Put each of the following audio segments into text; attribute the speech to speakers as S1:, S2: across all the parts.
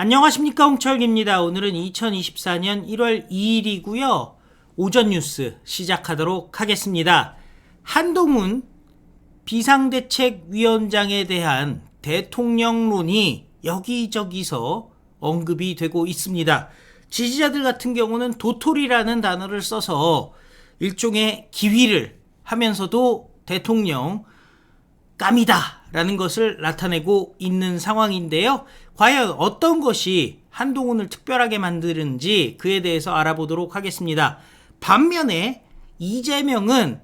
S1: 안녕하십니까 홍철기입니다. 오늘은 2024년 1월 2일이고요. 오전 뉴스 시작하도록 하겠습니다. 한동훈 비상대책위원장에 대한 대통령론이 여기저기서 언급이 되고 있습니다. 지지자들 같은 경우는 도토리라는 단어를 써서 일종의 기휘를 하면서도 대통령 깜이다 라는 것을 나타내고 있는 상황인데요. 과연 어떤 것이 한동훈을 특별하게 만드는지 그에 대해서 알아보도록 하겠습니다. 반면에 이재명은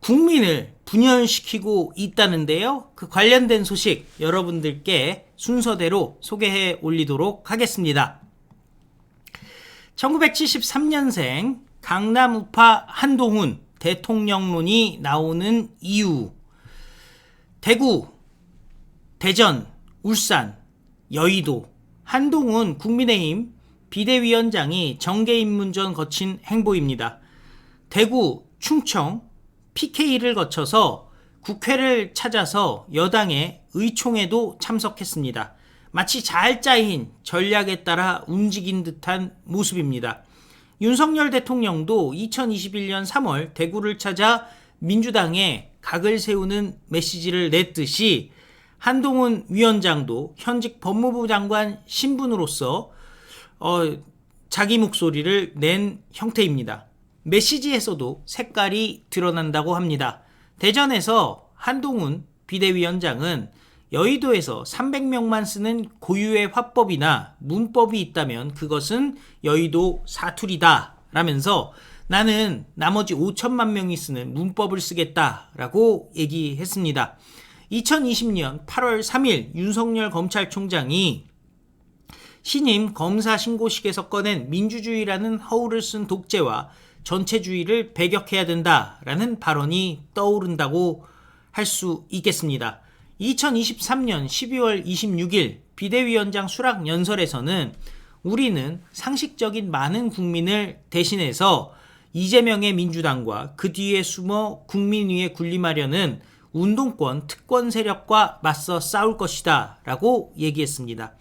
S1: 국민을 분열시키고 있다는데요. 그 관련된 소식 여러분들께 순서대로 소개해 올리도록 하겠습니다. 1973년생 강남 우파 한동훈 대통령론이 나오는 이유 대구, 대전, 울산, 여의도, 한동훈 국민의힘 비대위원장이 정계 입문전 거친 행보입니다. 대구, 충청, PK를 거쳐서 국회를 찾아서 여당의 의총에도 참석했습니다. 마치 잘 짜인 전략에 따라 움직인 듯한 모습입니다. 윤석열 대통령도 2021년 3월 대구를 찾아 민주당에 각을 세우는 메시지를 냈듯이 한동훈 위원장도 현직 법무부 장관 신분으로서 어, 자기 목소리를 낸 형태입니다. 메시지에서도 색깔이 드러난다고 합니다. 대전에서 한동훈 비대위원장은 여의도에서 300명만 쓰는 고유의 화법이나 문법이 있다면 그것은 여의도 사투리다 라면서 나는 나머지 5천만 명이 쓰는 문법을 쓰겠다라고 얘기했습니다. 2020년 8월 3일 윤석열 검찰총장이 신임 검사 신고식에서 꺼낸 민주주의라는 허울을 쓴 독재와 전체주의를 배격해야 된다라는 발언이 떠오른다고 할 수 있겠습니다. 2023년 12월 26일 비대위원장 수락 연설에서는 우리는 상식적인 많은 국민을 대신해서 이재명의 민주당과 그 뒤에 숨어 국민 위에 군림하려는 운동권 특권 세력과 맞서 싸울 것이다 라고 얘기했습니다.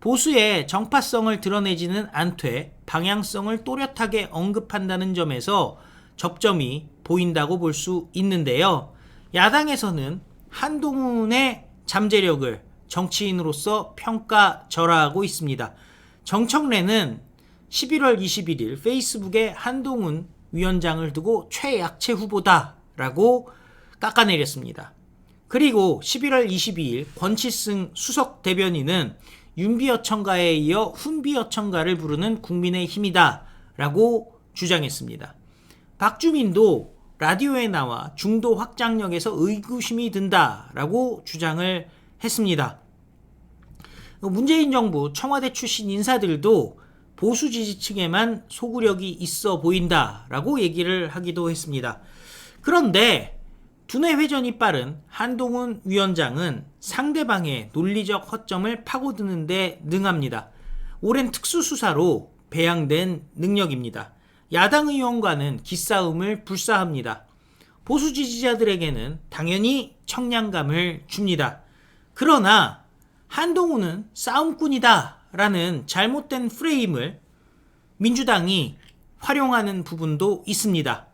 S1: 보수의 정파성을 드러내지는 않되 방향성을 또렷하게 언급한다는 점에서 접점이 보인다고 볼 수 있는데요. 야당에서는 한동훈의 잠재력을 정치인으로서 평가절하하고 있습니다. 정청래는 11월 21일 페이스북에 한동훈 위원장을 두고 최약체 후보다라고 깎아내렸습니다. 그리고 11월 22일 권치승 수석 대변인은 윤비어청가에 이어 훈비어청가를 부르는 국민의 힘이다 라고 주장했습니다. 박주민도 라디오에 나와 중도 확장력에서 의구심이 든다 라고 주장을 했습니다. 문재인 정부 청와대 출신 인사들도 보수 지지층에만 소구력이 있어 보인다라고 얘기를 하기도 했습니다. 그런데 두뇌 회전이 빠른 한동훈 위원장은 상대방의 논리적 허점을 파고드는데 능합니다. 오랜 특수수사로 배양된 능력입니다. 야당 의원과는 기싸움을 불사합니다. 보수 지지자들에게는 당연히 청량감을 줍니다. 그러나 한동훈은 싸움꾼이다 라는 잘못된 프레임을 민주당이 활용하는 부분도 있습니다.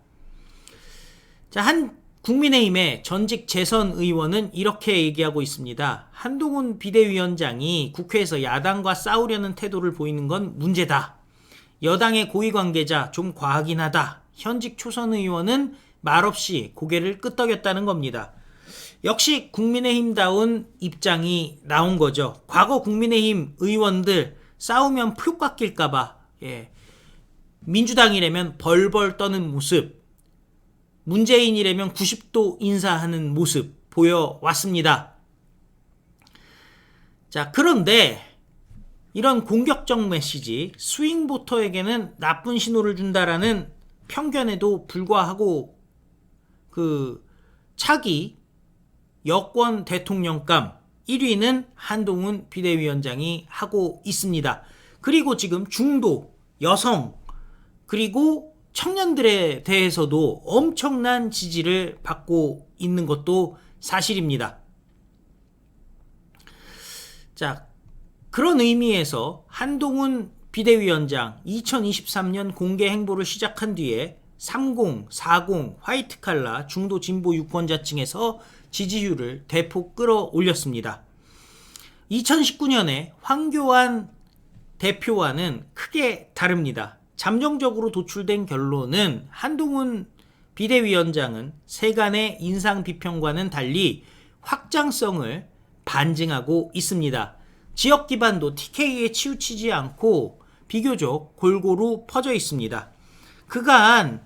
S1: 자, 한 국민의힘의 전직 재선 의원은 이렇게 얘기하고 있습니다. 한동훈 비대위원장이 국회에서 야당과 싸우려는 태도를 보이는 건 문제다. 여당의 고위 관계자 좀 과하긴 하다. 현직 초선 의원은 말없이 고개를 끄덕였다는 겁니다. 역시 국민의힘다운 입장이 나온 거죠. 과거 국민의힘 의원들 싸우면 표 깎일까봐 예. 민주당이라면 벌벌 떠는 모습, 문재인이라면 90도 인사하는 모습 보여왔습니다. 자, 그런데 이런 공격적 메시지, 스윙보터에게는 나쁜 신호를 준다라는 편견에도 불과하고 그 차기 여권 대통령감 1위는 한동훈 비대위원장이 하고 있습니다. 그리고 지금 중도, 여성, 그리고 청년들에 대해서도 엄청난 지지를 받고 있는 것도 사실입니다. 자, 그런 의미에서 한동훈 비대위원장 2023년 공개 행보를 시작한 뒤에 30, 40, 화이트 칼라, 중도 진보 유권자층에서 지지율을 대폭 끌어올렸습니다. 2019년에 황교안 대표와는 크게 다릅니다. 잠정적으로 도출된 결론은 한동훈 비대위원장은 세간의 인상 비평과는 달리 확장성을 반증하고 있습니다. 지역 기반도 TK에 치우치지 않고 비교적 골고루 퍼져 있습니다. 그간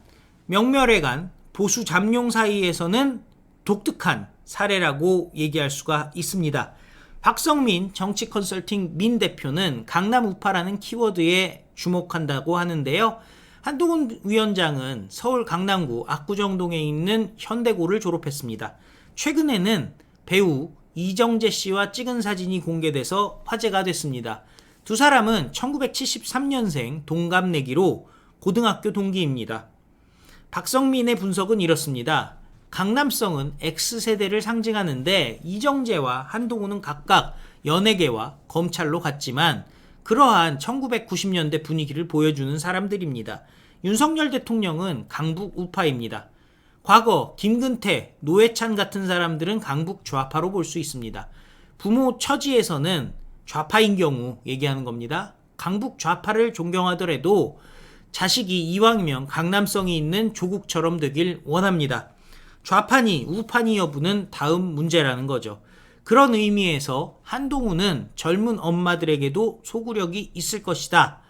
S1: 명멸해간 보수 잠룡 사이에서는 독특한 사례라고 얘기할 수가 있습니다. 박성민 정치 컨설팅 민 대표는 강남 우파라는 키워드에 주목한다고 하는데요. 한동훈 위원장은 서울 강남구 압구정동에 있는 현대고를 졸업했습니다. 최근에는 배우 이정재 씨와 찍은 사진이 공개돼서 화제가 됐습니다. 두 사람은 1973년생 동갑내기로 고등학교 동기입니다. 박성민의 분석은 이렇습니다. 강남성은 X세대를 상징하는데 이정재와 한동훈은 각각 연예계와 검찰로 갔지만 그러한 1990년대 분위기를 보여주는 사람들입니다. 윤석열 대통령은 강북 우파입니다. 과거 김근태, 노회찬 같은 사람들은 강북 좌파로 볼 수 있습니다. 부모 처지에서는 좌파인 경우 얘기하는 겁니다. 강북 좌파를 존경하더라도 자식이 이왕이면 강남성이 있는 조국처럼 되길 원합니다. 좌파니 우파니 여부는 다음 문제라는 거죠. 그런 의미에서 한동훈은 젊은 엄마들에게도 소구력이 있을 것이다.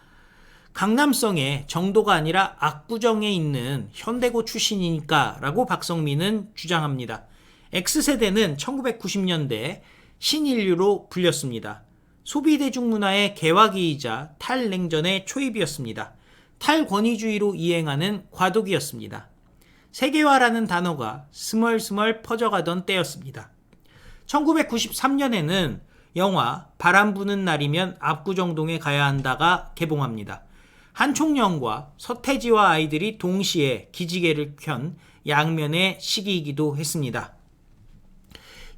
S1: 강남성의 정도가 아니라 압구정에 있는 현대고 출신이니까 라고 박성민은 주장합니다. X세대는 1990년대 신인류로 불렸습니다. 소비대중문화의 개화기이자 탈냉전의 초입이었습니다. 탈권위주의로 이행하는 과도기였습니다. 세계화라는 단어가 스멀스멀 퍼져가던 때였습니다. 1993년에는 영화 바람 부는 날이면 압구정동에 가야 한다가 개봉합니다. 한총령과 서태지와 아이들이 동시에 기지개를 켠 양면의 시기이기도 했습니다.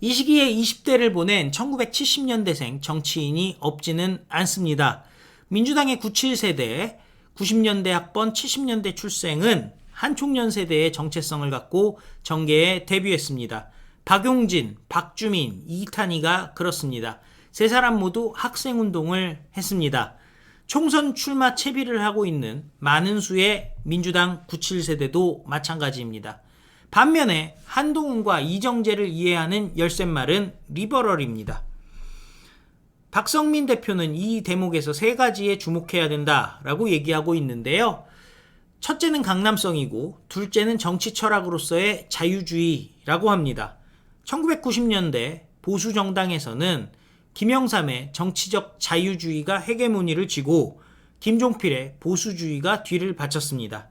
S1: 이 시기에 20대를 보낸 1970년대생 정치인이 없지는 않습니다. 민주당의 97세대, 90년대 학번 70년대 출생은 한총련 세대의 정체성을 갖고 정계에 데뷔했습니다. 박용진, 박주민, 이탄희가 그렇습니다. 세 사람 모두 학생 운동을 했습니다. 총선 출마 채비를 하고 있는 많은 수의 민주당 97세대도 마찬가지입니다. 반면에 한동훈과 이정재를 이해하는 열쇠말은 리버럴입니다. 박성민 대표는 이 대목에서 세 가지에 주목해야 된다라고 얘기하고 있는데요. 첫째는 강남성이고 둘째는 정치 철학으로서의 자유주의라고 합니다. 1990년대 보수 정당에서는 김영삼의 정치적 자유주의가 헤게모니를 쥐고 김종필의 보수주의가 뒤를 바쳤습니다.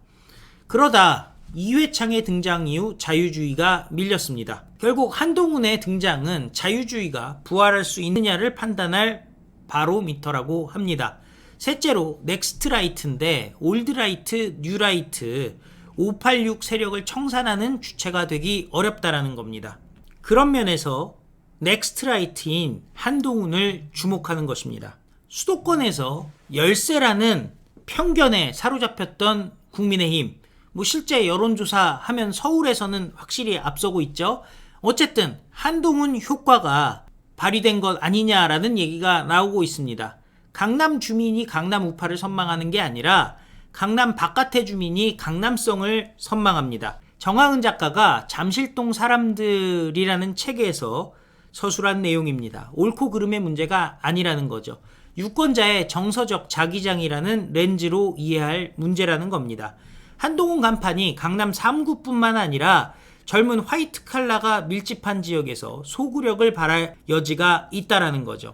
S1: 그러다 이회창의 등장 이후 자유주의가 밀렸습니다. 결국 한동훈의 등장은 자유주의가 부활할 수 있느냐를 판단할 바로미터라고 합니다. 셋째로 넥스트라이트인데 올드라이트, 뉴라이트, 586 세력을 청산하는 주체가 되기 어렵다라는 겁니다. 그런 면에서 넥스트라이트인 한동훈을 주목하는 것입니다. 수도권에서 열세라는 편견에 사로잡혔던 국민의힘, 뭐 실제 여론조사 하면 서울에서는 확실히 앞서고 있죠. 어쨌든 한동훈 효과가 발휘된 것 아니냐라는 얘기가 나오고 있습니다. 강남 주민이 강남 우파를 선망하는 게 아니라 강남 바깥의 주민이 강남성을 선망합니다. 정하은 작가가 잠실동 사람들이라는 책에서 서술한 내용입니다. 옳고 그름의 문제가 아니라는 거죠. 유권자의 정서적 자기장이라는 렌즈로 이해할 문제라는 겁니다. 한동훈 간판이 강남 3구뿐만 아니라 젊은 화이트 칼라가 밀집한 지역에서 소구력을 발할 여지가 있다라는 거죠.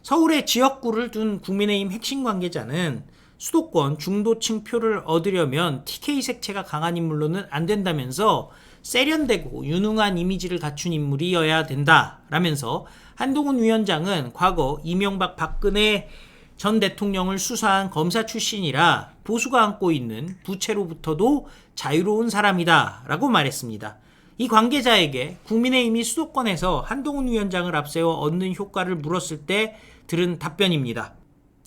S1: 서울의 지역구를 둔 국민의힘 핵심 관계자는 수도권 중도층 표를 얻으려면 TK 색채가 강한 인물로는 안 된다면서 세련되고 유능한 이미지를 갖춘 인물이어야 된다라면서 한동훈 위원장은 과거 이명박 박근혜 전 대통령을 수사한 검사 출신이라 보수가 안고 있는 부채로부터도 자유로운 사람이다 라고 말했습니다. 이 관계자에게 국민의힘이 수도권에서 한동훈 위원장을 앞세워 얻는 효과를 물었을 때 들은 답변입니다.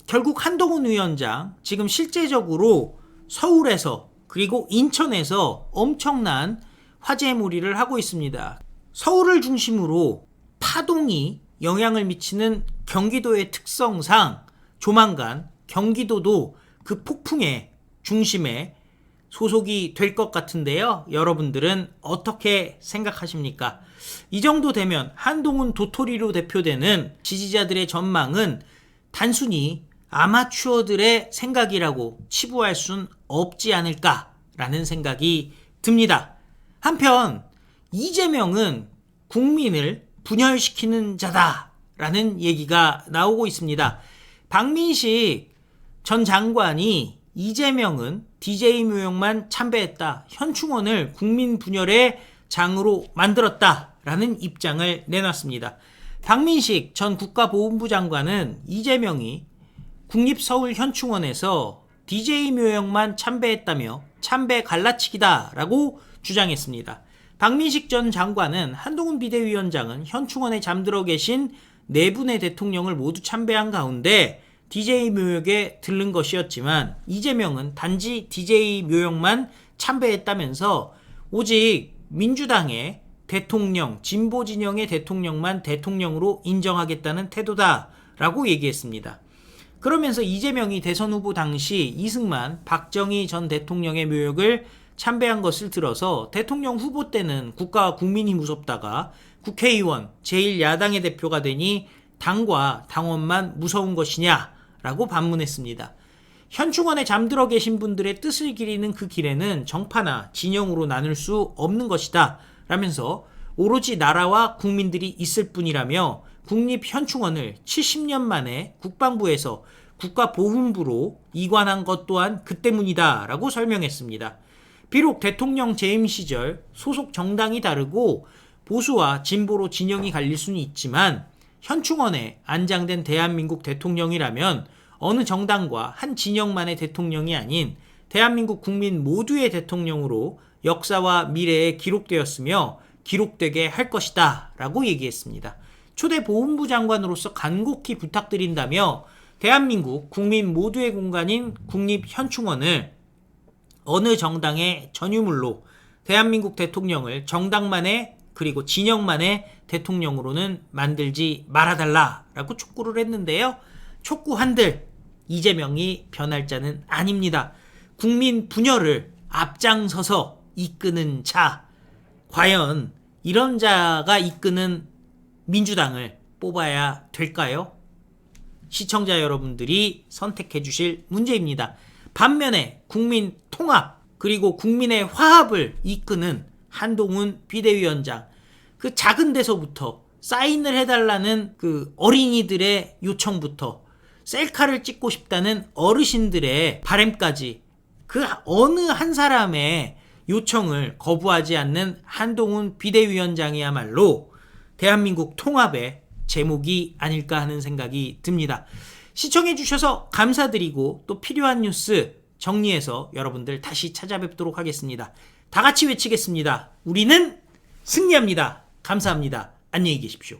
S1: 결국 한동훈 위원장 지금 실제적으로 서울에서 그리고 인천에서 엄청난 화제몰이를 하고 있습니다. 서울을 중심으로 파동이 영향을 미치는 경기도의 특성상 조만간 경기도도 그 폭풍의 중심에 소속이 될 것 같은데요. 여러분들은 어떻게 생각하십니까? 이 정도 되면 한동훈 도토리로 대표되는 지지자들의 전망은 단순히 아마추어들의 생각이라고 치부할 순 없지 않을까라는 생각이 듭니다. 한편 이재명은 국민을 분열시키는 자다라는 얘기가 나오고 있습니다. 박민식 전 장관이 이재명은 DJ 묘역만 참배했다. 현충원을 국민 분열의 장으로 만들었다 라는 입장을 내놨습니다. 박민식 전 국가보훈부 장관은 이재명이 국립서울현충원에서 DJ 묘역만 참배했다며 참배 갈라치기다라고 주장했습니다. 박민식 전 장관은 한동훈 비대위원장은 현충원에 잠들어 계신 네 분의 대통령을 모두 참배한 가운데 DJ 묘역에 들른 것이었지만 이재명은 단지 DJ 묘역만 참배했다면서 오직 민주당의 대통령, 진보 진영의 대통령만 대통령으로 인정하겠다는 태도다라고 얘기했습니다. 그러면서 이재명이 대선 후보 당시 이승만, 박정희 전 대통령의 묘역을 참배한 것을 들어서 대통령 후보 때는 국가와 국민이 무섭다가 국회의원, 제1야당의 대표가 되니 당과 당원만 무서운 것이냐 라고 반문했습니다. 현충원에 잠들어 계신 분들의 뜻을 기리는 그 길에는 정파나 진영으로 나눌 수 없는 것이다. 라면서 오로지 나라와 국민들이 있을 뿐이라며 국립현충원을 70년 만에 국방부에서 국가보훈부로 이관한 것 또한 그 때문이다 라고 설명했습니다. 비록 대통령 재임 시절 소속 정당이 다르고 보수와 진보로 진영이 갈릴 수는 있지만 현충원에 안장된 대한민국 대통령이라면 어느 정당과 한 진영만의 대통령이 아닌 대한민국 국민 모두의 대통령으로 역사와 미래에 기록되었으며 기록되게 할 것이다 라고 얘기했습니다. 초대 보훈부 장관으로서 간곡히 부탁드린다며 대한민국 국민 모두의 공간인 국립현충원을 어느 정당의 전유물로 대한민국 대통령을 정당만의 그리고 진영만의 대통령으로는 만들지 말아달라라고 촉구를 했는데요. 촉구 한들 이재명이 변할 자는 아닙니다. 국민 분열을 앞장서서 이끄는 자. 과연 이런 자가 이끄는 민주당을 뽑아야 될까요? 시청자 여러분들이 선택해 주실 문제입니다. 반면에 국민 통합 그리고 국민의 화합을 이끄는 한동훈 비대위원장 그 작은 데서부터 사인을 해달라는 그 어린이들의 요청부터 셀카를 찍고 싶다는 어르신들의 바램까지 그 어느 한 사람의 요청을 거부하지 않는 한동훈 비대위원장이야말로 대한민국 통합의 제목이 아닐까 하는 생각이 듭니다. 시청해주셔서 감사드리고 또 필요한 뉴스 정리해서 여러분들 다시 찾아뵙도록 하겠습니다. 다 같이 외치겠습니다. 우리는 승리합니다. 감사합니다. 안녕히 계십시오.